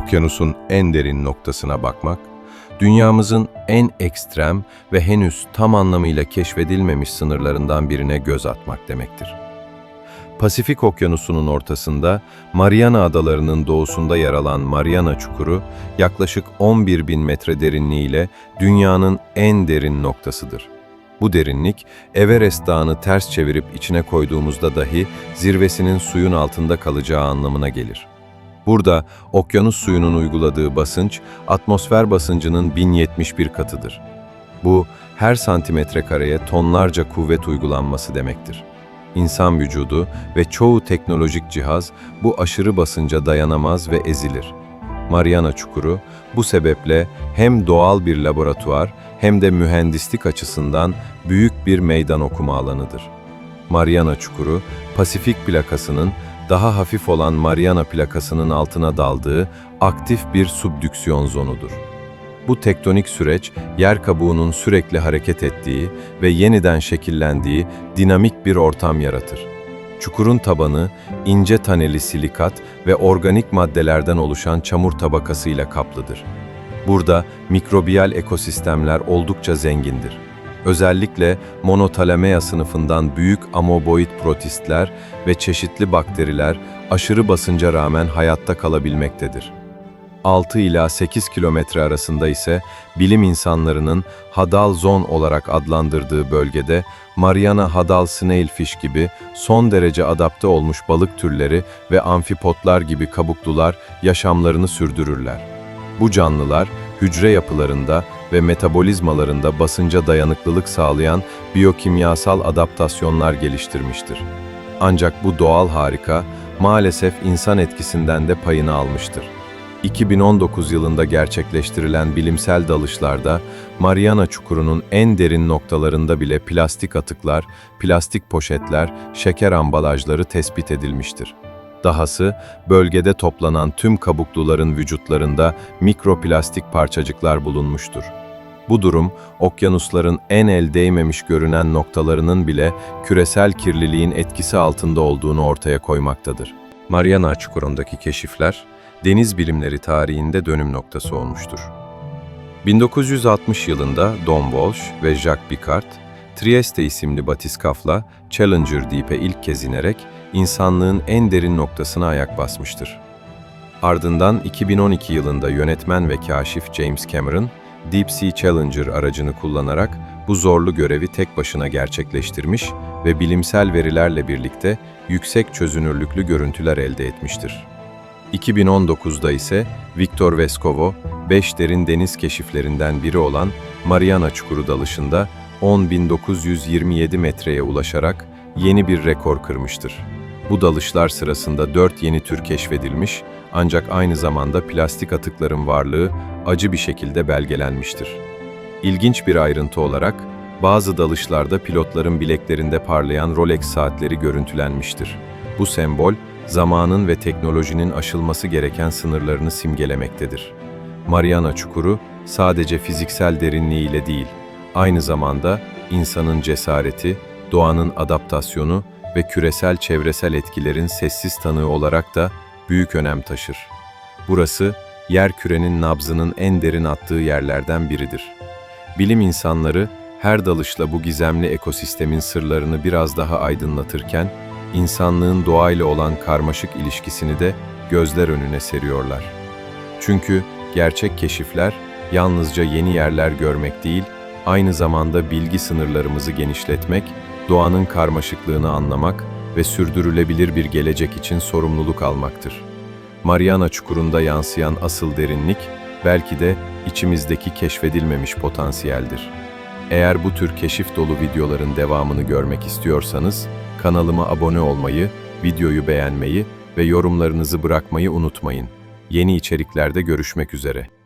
okyanusun en derin noktasına bakmak, dünyamızın en ekstrem ve henüz tam anlamıyla keşfedilmemiş sınırlarından birine göz atmak demektir. Pasifik Okyanusu'nun ortasında, Mariana Adaları'nın doğusunda yer alan Mariana Çukuru, yaklaşık 11 bin metre derinliğiyle dünyanın en derin noktasıdır. Bu derinlik, Everest Dağı'nı ters çevirip içine koyduğumuzda dahi zirvesinin suyun altında kalacağı anlamına gelir. Burada okyanus suyunun uyguladığı basınç, atmosfer basıncının 1071 katıdır. Bu, her santimetre kareye tonlarca kuvvet uygulanması demektir. İnsan vücudu ve çoğu teknolojik cihaz bu aşırı basınca dayanamaz ve ezilir. Mariana Çukuru bu sebeple hem doğal bir laboratuvar hem de mühendislik açısından büyük bir meydan okuma alanıdır. Mariana Çukuru, Pasifik plakasının daha hafif olan Mariana plakasının altına daldığı aktif bir subdüksiyon zonudur. Bu tektonik süreç, yer kabuğunun sürekli hareket ettiği ve yeniden şekillendiği dinamik bir ortam yaratır. Çukurun tabanı, ince taneli silikat ve organik maddelerden oluşan çamur tabakasıyla kaplıdır. Burada mikrobiyal ekosistemler oldukça zengindir. Özellikle monotalamea sınıfından büyük amoeboid protistler ve çeşitli bakteriler aşırı basınca rağmen hayatta kalabilmektedir. 6 ila 8 kilometre arasında ise bilim insanlarının hadal zon olarak adlandırdığı bölgede Mariana hadal snailfish gibi son derece adapte olmuş balık türleri ve amfipotlar gibi kabuklular yaşamlarını sürdürürler. Bu canlılar hücre yapılarında ve metabolizmalarında basınca dayanıklılık sağlayan biyokimyasal adaptasyonlar geliştirmiştir. Ancak bu doğal harika maalesef insan etkisinden de payını almıştır. 2019 yılında gerçekleştirilen bilimsel dalışlarda Mariana Çukuru'nun en derin noktalarında bile plastik atıklar, plastik poşetler, şeker ambalajları tespit edilmiştir. Dahası bölgede toplanan tüm kabukluların vücutlarında mikroplastik parçacıklar bulunmuştur. Bu durum, okyanusların en el değmemiş görünen noktalarının bile küresel kirliliğin etkisi altında olduğunu ortaya koymaktadır. Mariana Çukuru'ndaki keşifler, deniz bilimleri tarihinde dönüm noktası olmuştur. 1960 yılında Don Walsh ve Jacques Picard, Trieste isimli batiskafla Challenger Deep'e ilk kez inerek insanlığın en derin noktasına ayak basmıştır. Ardından 2012 yılında yönetmen ve kaşif James Cameron, Deep Sea Challenger aracını kullanarak bu zorlu görevi tek başına gerçekleştirmiş ve bilimsel verilerle birlikte yüksek çözünürlüklü görüntüler elde etmiştir. 2019'da ise Viktor Veskovo, 5 derin deniz keşiflerinden biri olan Mariana Çukuru dalışında 10.927 metreye ulaşarak yeni bir rekor kırmıştır. Bu dalışlar sırasında 4 yeni tür keşfedilmiş ancak aynı zamanda plastik atıkların varlığı acı bir şekilde belgelenmiştir. İlginç bir ayrıntı olarak bazı dalışlarda pilotların bileklerinde parlayan Rolex saatleri görüntülenmiştir. Bu sembol, zamanın ve teknolojinin aşılması gereken sınırlarını simgelemektedir. Mariana Çukuru sadece fiziksel derinliğiyle değil, aynı zamanda insanın cesareti, doğanın adaptasyonu ve küresel çevresel etkilerin sessiz tanığı olarak da büyük önem taşır. Burası, yer kürenin nabzının en derin attığı yerlerden biridir. Bilim insanları her dalışla bu gizemli ekosistemin sırlarını biraz daha aydınlatırken, insanlığın doğayla olan karmaşık ilişkisini de gözler önüne seriyorlar. Çünkü gerçek keşifler yalnızca yeni yerler görmek değil, aynı zamanda bilgi sınırlarımızı genişletmek, doğanın karmaşıklığını anlamak ve sürdürülebilir bir gelecek için sorumluluk almaktır. Mariana Çukuru'nda yansıyan asıl derinlik, belki de içimizdeki keşfedilmemiş potansiyeldir. Eğer bu tür keşif dolu videoların devamını görmek istiyorsanız, kanalıma abone olmayı, videoyu beğenmeyi ve yorumlarınızı bırakmayı unutmayın. Yeni içeriklerde görüşmek üzere.